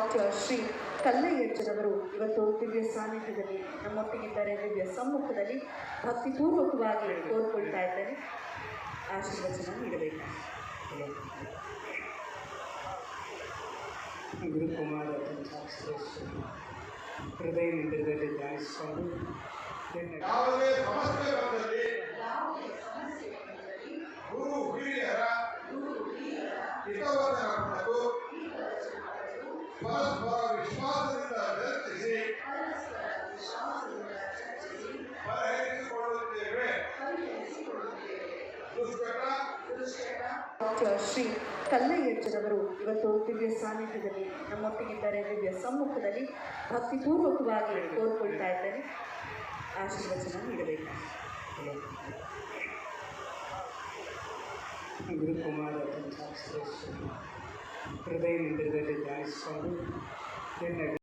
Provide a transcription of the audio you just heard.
Doctor Shri ಕಲ್ಲಯ್ಯಜ್ಜನವರು ಇವತ್ತು ದಿವ್ಯ ಸಾನ್ನಿಧ್ಯದಲ್ಲಿ ನಮ್ಮೊಟ್ಟಿಗಿದ್ದಾರೆ. ದಿವ್ಯ ಸಮ್ಮುಖದಲ್ಲಿ ಭಕ್ತಿಪೂರ್ವಕವಾಗಿ ಕೋರ್ಕೊಳ್ತಾ ಇದ್ದಾರೆ. ಆಶೀರ್ವಚನ ನೀಡಬೇಕು. ಗುರುಕುಮಾರ ಹೃದಯ ಮಂದಿರದಲ್ಲಿ ಧ್ಯಾನಿಸಿಕೊಂಡು ಯಾವುದೇ ಸಮಸ್ಯೆ ಬಂದಲ್ಲಿ ಗುರು ಹಿರಿಯರ ಹಿತವಚನ ಪಡೆದು ಪರಸ್ಪರ ವಿಶ್ವಾಸದಿಂದ ಡಾಕ್ಟರ್ ಶ್ರೀ ಕಲ್ಲಯ್ಯಜ್ಜನವರು ಇವತ್ತು ದಿವ್ಯ ಸಾನ್ನಿಧ್ಯದಲ್ಲಿ ನಮ್ಮೊಟ್ಟಿಗಿದ್ದಾರೆ. ದಿವ್ಯ ಸಮ್ಮುಖದಲ್ಲಿ ಭಕ್ತಿಪೂರ್ವಕವಾಗಿ ಕೋರ್ಕೊಳ್ತಾ ಇದ್ದಾರೆ. ಆಶೀರ್ವಚನ ನೀಡಬೇಕು. ಗುರುಕುಮಾರ ಹೃದಯ